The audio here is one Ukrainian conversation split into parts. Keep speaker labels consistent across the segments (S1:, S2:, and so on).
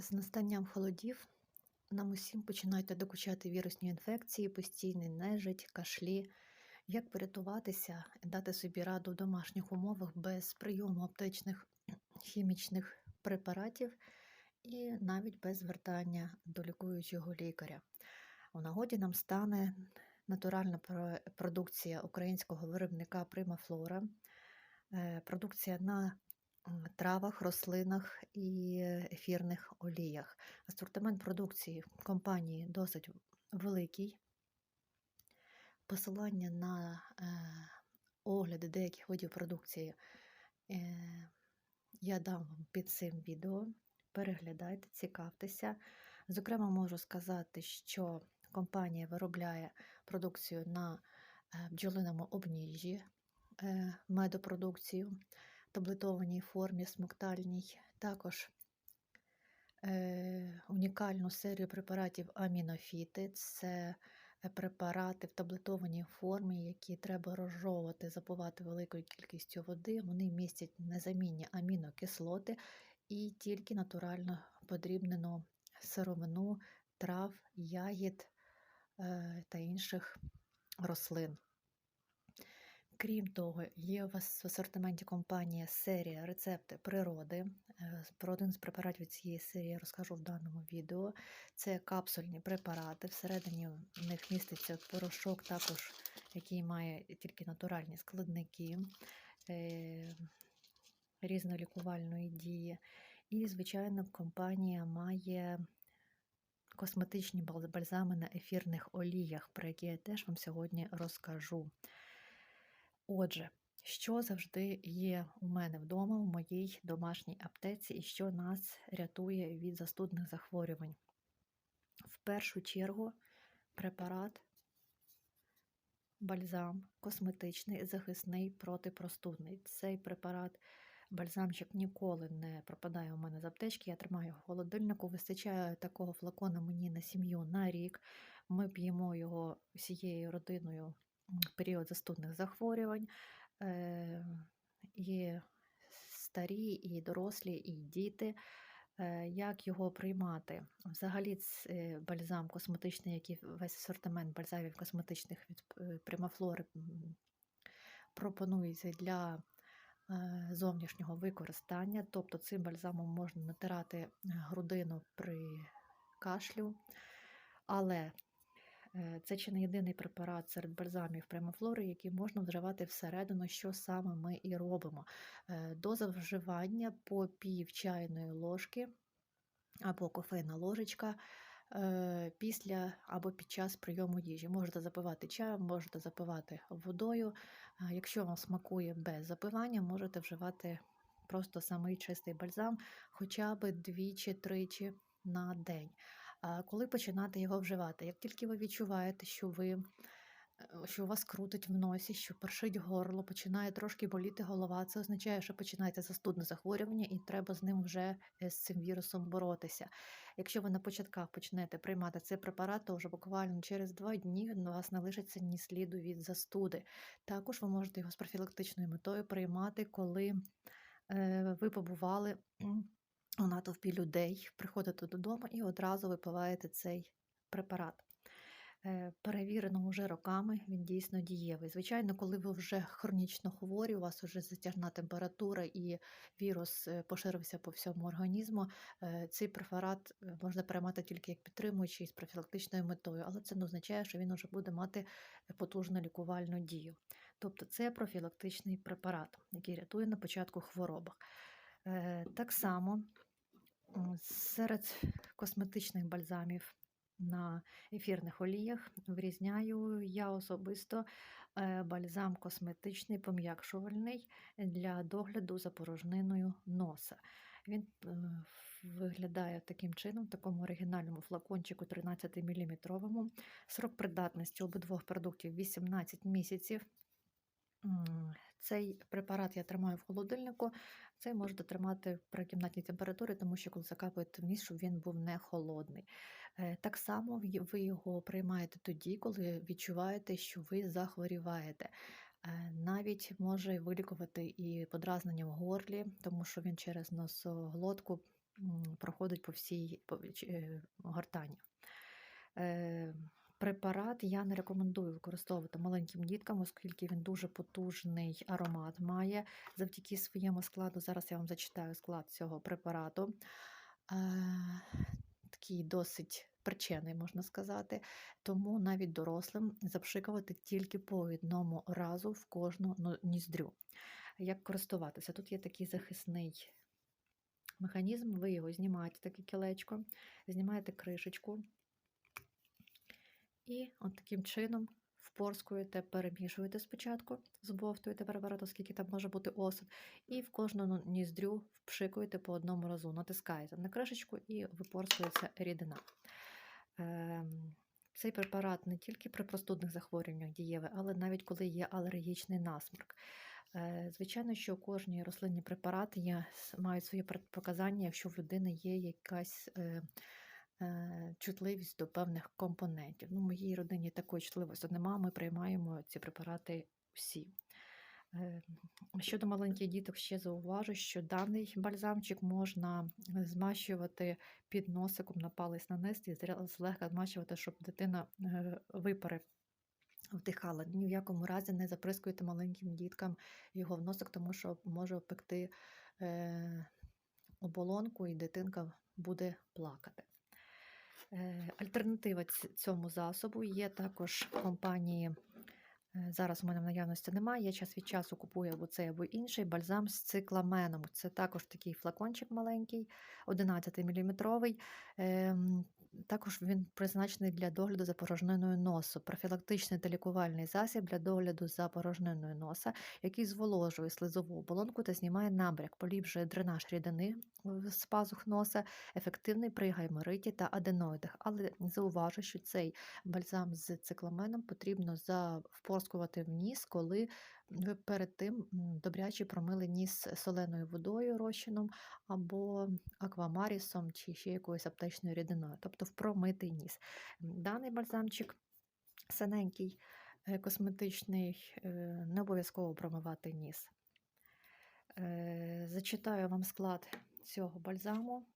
S1: З настанням холодів нам усім починають докучати вірусні інфекції, постійний нежить, кашлі. Як порятуватися дати собі раду в домашніх умовах без прийому аптечних хімічних препаратів і навіть без звертання до лікуючого лікаря. У нагоді нам стане натуральна продукція українського виробника Примафлора, е, продукція на травах, рослинах і ефірних оліях. Асортимент продукції компанії досить великий. Посилання на е, огляди деяких видів продукції е, я дам вам під цим відео. Переглядайте, цікавтеся. Зокрема, можу сказати, що компанія виробляє продукцію на е, бджолиному обніжжі, е, медопродукцію, таблетованій формі, смоктальній, також е, унікальну серію препаратів амінофіти. Це е, препарати в таблетованій формі, які треба розжовувати, запивати великою кількістю води. Вони містять незамінні амінокислоти і тільки натурально подрібнену сировину трав, ягід е, та інших рослин. Крім того, є у вас в асортименті компанія серія рецепти природи. Е, Про один з препаратів цієї серії я розкажу в даному відео. Це капсульні препарати. Всередині в них міститься порошок, також який має тільки натуральні складники е, різнолікувальної дії. І, звичайно, компанія має косметичні бальзами на ефірних оліях, про які я теж вам сьогодні розкажу. Отже, що завжди є у мене вдома, в моїй домашній аптеці, і що нас рятує від застудних захворювань? В першу чергу препарат, бальзам, косметичний, захисний, протипростудний. Цей препарат, бальзамчик ніколи не пропадає у мене з аптечки. Я тримаю його в холодильнику. Вистачає такого флакона мені на сім'ю на рік. Ми п'ємо його всією родиною період застудних захворювань. Е, І старі, і дорослі, і діти. Е, Як його приймати? Взагалі, це бальзам косметичний, який весь асортимент бальзамів косметичних від е, Примафлори пропонується для е, зовнішнього використання. Тобто цим бальзамом можна натирати грудину при кашлю, але Е, Це чи не єдиний препарат серед бальзамів Примафлори, який можна вживати всередину, що саме ми і робимо. Е, Доза вживання по пів чайної ложки або кофейна ложечка е, після або під час прийому їжі. Можете запивати чаєм, можете запивати водою. Якщо вам смакує без запивання, можете вживати просто самий чистий бальзам хоча б двічі-тричі на день. Коли починати його вживати? Як тільки ви відчуваєте, що ви е, що у вас крутить в носі, що першить горло, починає трошки боліти голова, це означає, що починається застудне захворювання, і треба з ним вже е, з цим вірусом боротися. Якщо ви на початках почнете приймати цей препарат, то вже буквально через два дні у вас не лишиться ні сліду від застуди. Також ви можете його з профілактичною метою приймати, коли е, ви побували у натовпі людей, приходите додому і одразу випиваєте цей препарат. Е, Перевірено вже роками, він дійсно дієвий. Звичайно, коли ви вже хронічно хворі, у вас вже затяжна температура і вірус е, поширився по всьому організму, е, цей препарат можна приймати тільки як підтримуючий з профілактичною метою, але це не означає, що він вже буде мати потужну лікувальну дію. Тобто це профілактичний препарат, який рятує на початку хворобах. Е, Так само серед косметичних бальзамів на ефірних оліях вирізняю я особисто е, бальзам косметичний пом'якшувальний для догляду за порожниною носа. Він е, виглядає таким чином, в такому оригінальному флакончику 13 мм. Срок придатності обидвох продуктів 18 місяців. Цей препарат я тримаю в холодильнику. Цей можете тримати при кімнатній температурі, тому що коли закапуєте в ніс, щоб він був не холодний. Е, Так само ви його приймаєте тоді, коли відчуваєте, що ви захворіваєте. Е, Навіть може вилікувати і подразнення в горлі, тому що він через носоглотку проходить по всій е, гортані. Препарат я не рекомендую використовувати маленьким діткам, оскільки він дуже потужний аромат має завдяки своєму складу. Зараз я вам зачитаю склад цього препарату. Е, Такий досить причений, можна сказати. Тому навіть дорослим запшикувати тільки по одному разу в кожну ніздрю. Як користуватися? Тут є такий захисний механізм, ви його знімаєте, таке кілечко, знімаєте кришечку і от таким чином впорскуєте, перемішуєте спочатку, збовтуєте препарат, оскільки там може бути осад, і в кожну ну- ніздрю впшикуєте по одному разу, натискаєте на кришечку і випорскується рідина. Ем, Цей препарат не тільки при простудних захворюваннях дієвий, але навіть коли є алергічний насморк. Е, Звичайно, що кожні рослинні препарати мають свої протипоказання, якщо в людини є якась е, чутливість до певних компонентів. Ну, в моїй родині такої чутливості немає, ми приймаємо ці препарати всі. Е, Щодо маленьких діток, ще зауважу, що даний бальзамчик можна е, змащувати під носиком на палець нанести і злегка змащувати, щоб дитина е, випари вдихала. Ні в якому разі не заприскуйте маленьким діткам його в носик, тому що може опекти е, оболонку і дитинка буде плакати. Е, Альтернатива цьому засобу є також компанії. е, Зараз у мене в наявності немає. Я час від часу купую або цей, або інший бальзам з цикламеном. Це також такий флакончик маленький, 11 мм. Також він призначений для догляду за порожниною носу. Профілактичний та лікувальний засіб для догляду за порожниною носа, який зволожує слизову оболонку та знімає набряк, поліпшує дренаж рідини з пазух носа, ефективний при гаймориті та аденоїдах. Але зауважу, що цей бальзам з цикламеном потрібно за- впорскувати в ніс, коли ви перед тим добряче промили ніс соленою водою розчином або аквамарісом чи ще якоюсь аптечною рідиною, тобто в промитий ніс. Даний бальзамчик синенький, е, косметичний, е, не обов'язково промивати ніс. Е, Зачитаю вам склад цього бальзаму.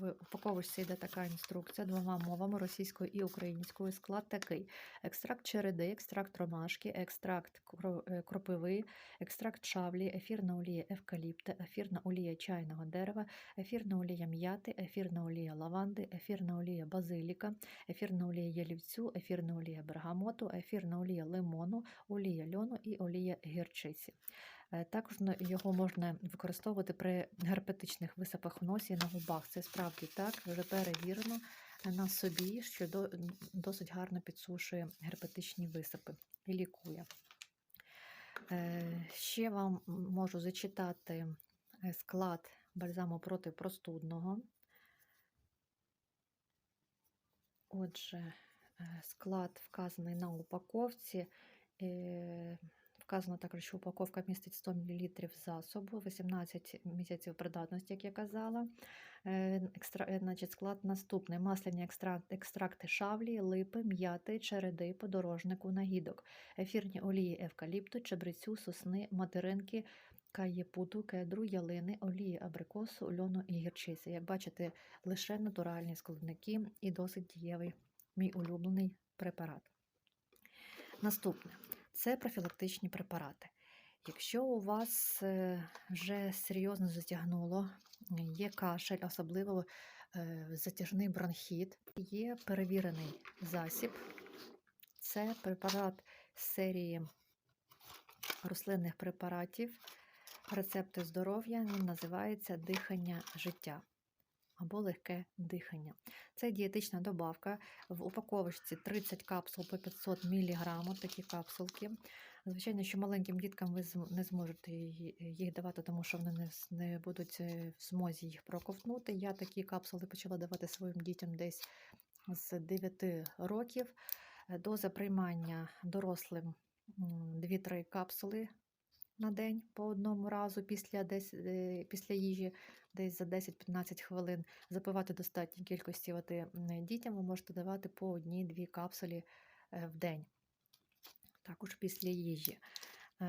S1: В упаковочці йде така інструкція двома мовами російською і українською. Склад такий: екстракт череди, екстракт ромашки, екстракт е, кропиви, екстракт шавлі, ефірна олія евкаліпта, ефірна олія чайного дерева, ефірна олія м'яти, ефірна олія лаванди, ефірна олія базиліка, ефірна олія ялівцю, ефірна олія бергамоту, ефірна олія лимону, олія льону і олія гірчиці. Е, Також його можна використовувати при герпетичних висипах в носі і на губах. Це справді так, вже перевірено на собі, що досить гарно підсушує герпетичні висипи і лікує. Е, Ще вам можу зачитати е, склад бальзаму проти простудного. Отже, склад вказаний на упаковці. Вказано також, що упаковка містить 100 мл засобу, 18 місяців придатності, як я казала. Е, Екстра, е, значить, склад наступний: масляні екстракт, екстракти шавлі, липи, м'яти, череди, подорожнику, нагідок, ефірні олії евкаліпту, чебрецю, сосни, материнки, каєпуду, кедру, ялини, олії абрикосу, льону і гірчиці. Як бачите, лише натуральні складники і досить дієвий мій улюблений препарат. Наступне це профілактичні препарати. Якщо у вас е, вже серйозно затягнуло, є кашель, особливо е, затяжний бронхіт, є перевірений засіб. Це препарат серії рослинних препаратів, рецепти здоров'я. Він називається дихання життя або легке дихання. Це дієтична добавка. В упаковочці 30 капсул по 500 мг, такі капсулки. Звичайно, що маленьким діткам ви не зможете їх давати, тому що вони не, будуть е, в змозі їх проковтнути. Я такі капсули почала давати своїм дітям десь з 9 років. Доза приймання дорослим 2-3 капсули на день по одному разу після, десь, е, після їжі, десь за 10-15 хвилин. Запивати достатній кількості води дітям ви можете давати по одній-дві капсулі е, в день. Також після їжі. Е,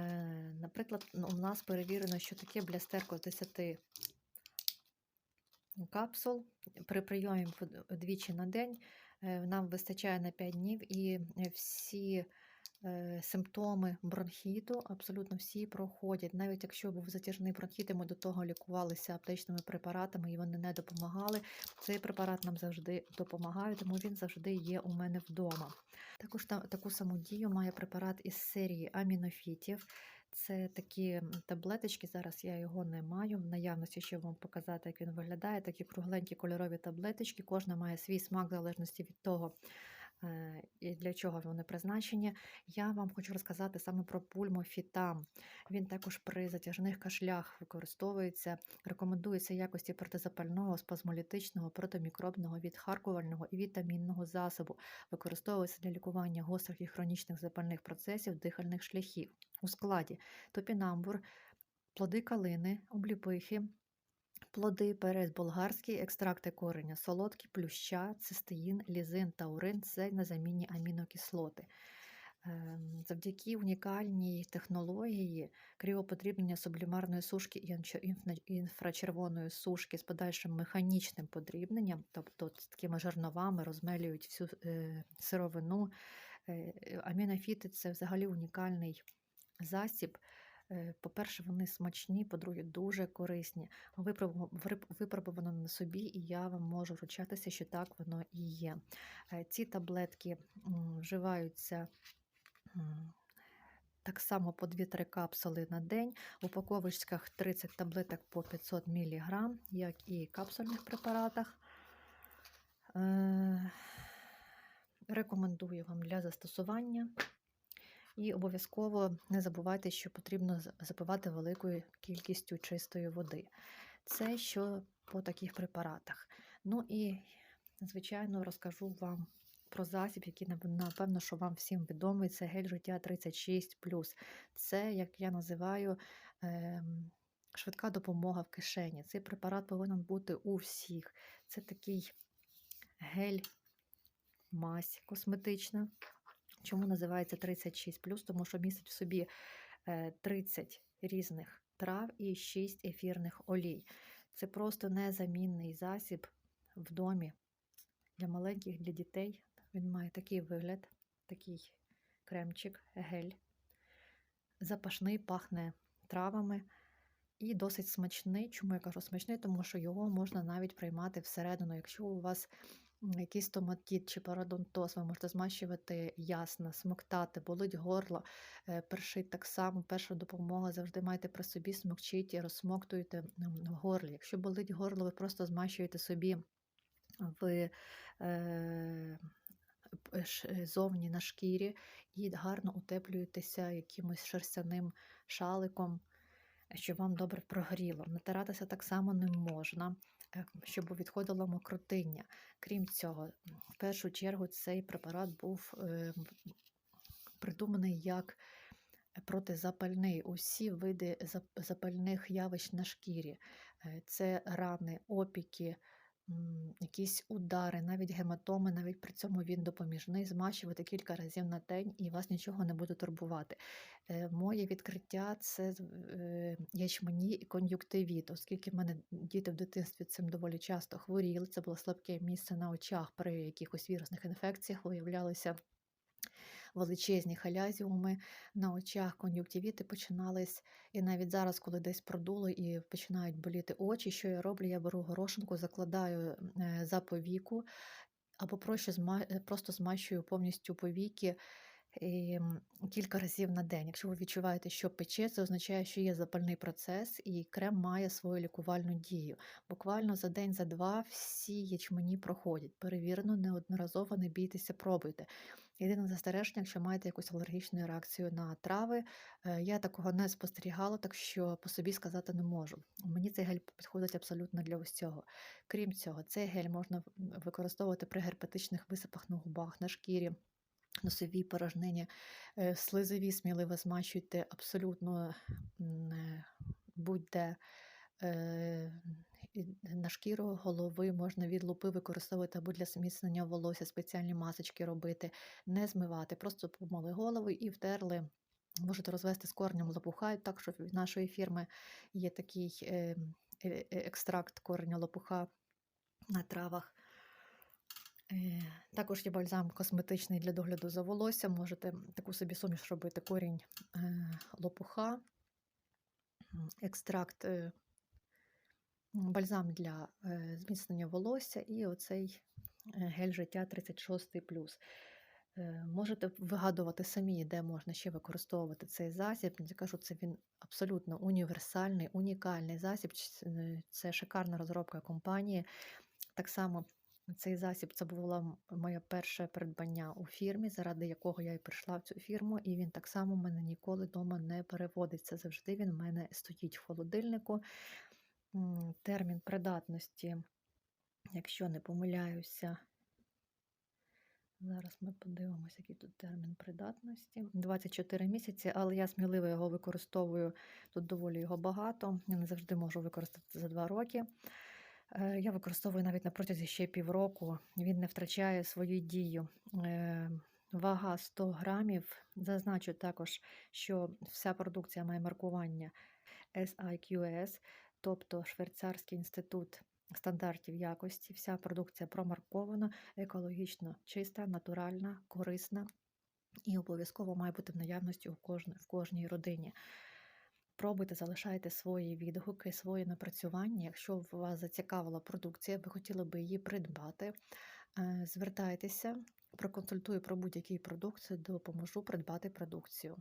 S1: Наприклад, ну, у нас перевірено, що таке блястерко 10 капсул при прийомі двічі на день. е, Нам вистачає на 5 днів і всі симптоми бронхіту, абсолютно всі проходять. Навіть якщо був затяжний бронхіт, і ми до того лікувалися аптечними препаратами і вони не допомагали. Цей препарат нам завжди допомагає, тому він завжди є у мене вдома. Також та- таку саму дію має препарат із серії амінофітів. Це такі таблеточки. Зараз я його не маю в наявності, щоб вам показати, як він виглядає. Такі кругленькі кольорові таблеточки. Кожна має свій смак в залежності від того, і для чого вони призначені. Я вам хочу розказати саме про пульмофітам. Він також при затяжних кашлях використовується, рекомендується якості протизапального, спазмолітичного, протимікробного, відхаркувального і вітамінного засобу. Використовується для лікування гострих і хронічних запальних процесів дихальних шляхів. У складі топінамбур, плоди калини, обліпихи, плоди, перець болгарський, екстракти кореня, солодкі, плюща, цистеїн, лізин, таурин це незамінні амінокислоти. Ем, Завдяки унікальній технології кріоподрібнення сублімарної сушки і інфрачервоної сушки з подальшим механічним подрібненням, тобто з такими жерновами розмелюють всю е, сировину. Е, Амінофіти це взагалі унікальний засіб. Е, По-перше, вони смачні, по-друге, дуже корисні. Випробу- Випробувано на собі, і я вам можу вручатися, що так воно і є. Е, Ці таблетки вживаються так само по 2-3 капсули на день. В упаковочках 30 таблеток по 500 мг, як і капсульних препаратах. Е, Рекомендую вам для застосування. І обов'язково не забувайте, що потрібно запивати великою кількістю чистої води. Це що по таких препаратах. Ну і, звичайно, розкажу вам про засіб, який напевно, що вам всім відомий. Це гель життя 36. Це, як я називаю, ем, швидка допомога в кишені. Цей препарат повинен бути у всіх. Це такий гель мазь косметична. Чому називається 36 Тому що містить в собі е, 30 різних трав і 6 ефірних олій. Це просто незамінний засіб в домі для маленьких, для дітей. Він має такий вигляд, такий кремчик, гель. Запашний, пахне травами і досить смачний. Чому я кажу смачний? Тому що його можна навіть приймати всередину. Якщо у вас якийсь томатіт чи парадонтоз, ви можете змащувати ясно, смоктати, болить горло, е, першить так само, перша допомога завжди майте при собі, смокчіть і розсмоктуєте в горлі. Якщо болить горло, ви просто змащуєте собі в е, зовні на шкірі і гарно утеплюєтеся якимось шерстяним шаликом, щоб вам добре прогріло. Натиратися так само не можна, щоб відходило мокротиння. Крім цього, в першу чергу цей препарат був е, придуманий як протизапальний. Усі види запальних явищ на шкірі. Е, Це рани, опіки, якісь удари, навіть гематоми, навіть при цьому він допоміжний, змащувати кілька разів на день і вас нічого не буде турбувати. Е, Моє відкриття це е, ячмені і кон'юктивіт, оскільки в мене діти в дитинстві цим доволі часто хворіли. Це було слабке місце на очах при якихось вірусних інфекціях, виявлялися величезні халязіуми на очах, кон'юктивіти починались. І навіть зараз, коли десь продуло і починають боліти очі, що я роблю? Я беру горошинку, закладаю е, за повіку або е, просто змащую повністю повіки і, кілька разів на день. Якщо ви відчуваєте, що пече, це означає, що є запальний процес, і крем має свою лікувальну дію. Буквально за день, за два всі ячмені проходять. Перевірено, неодноразово не бійтеся, пробуйте. Єдине застереження, якщо маєте якусь алергічну реакцію на трави, е, я такого не спостерігала, так що по собі сказати не можу. Мені цей гель підходить абсолютно для усього. Крім цього, цей гель можна використовувати при герпетичних висипах на губах, на шкірі, носовій порожнині, Е, слизові сміливо змащуйте абсолютно е, будь-де. На шкіру голови можна від лупи використовувати або для зміцнення волосся, спеціальні масочки робити, не змивати, просто помили голову і втерли. Можете розвести з коренем лопуха, так що від нашої фірми є такий е, е, е, екстракт кореня лопуха на травах. Також є бальзам косметичний для догляду за волоссям. Можете таку собі суміш робити корінь лопуха, екстракт, бальзам для е, зміцнення волосся і оцей е, гель життя 36 Е, Можете вигадувати самі, де можна ще використовувати цей засіб. Я кажу, це він абсолютно універсальний, унікальний засіб. Це шикарна розробка компанії. Так само цей засіб це було моє перше придбання у фірмі, заради якого я і прийшла в цю фірму, і він так само в мене ніколи вдома не переводиться. Завжди він в мене стоїть в холодильнику. Термін придатності, якщо не помиляюся, зараз ми подивимося, який тут термін придатності. 24 місяці, але я сміливо його використовую. Тут доволі його багато. Я не завжди можу використати за 2 роки. Е, Я використовую навіть на протязі ще півроку. Він не втрачає свою дію. Е, Вага 100 грамів. Зазначу також, що вся продукція має маркування SIQS, тобто Швейцарський інститут стандартів якості. Вся продукція промаркована, екологічно чиста, натуральна, корисна і обов'язково має бути в наявності у кожної, в кожній родині. Пробуйте, залишайте свої відгуки, свої напрацювання. Якщо вас зацікавила продукція, ви хотіли би її придбати, е, звертайтеся, проконсультую про будь-який продукт, допоможу придбати продукцію.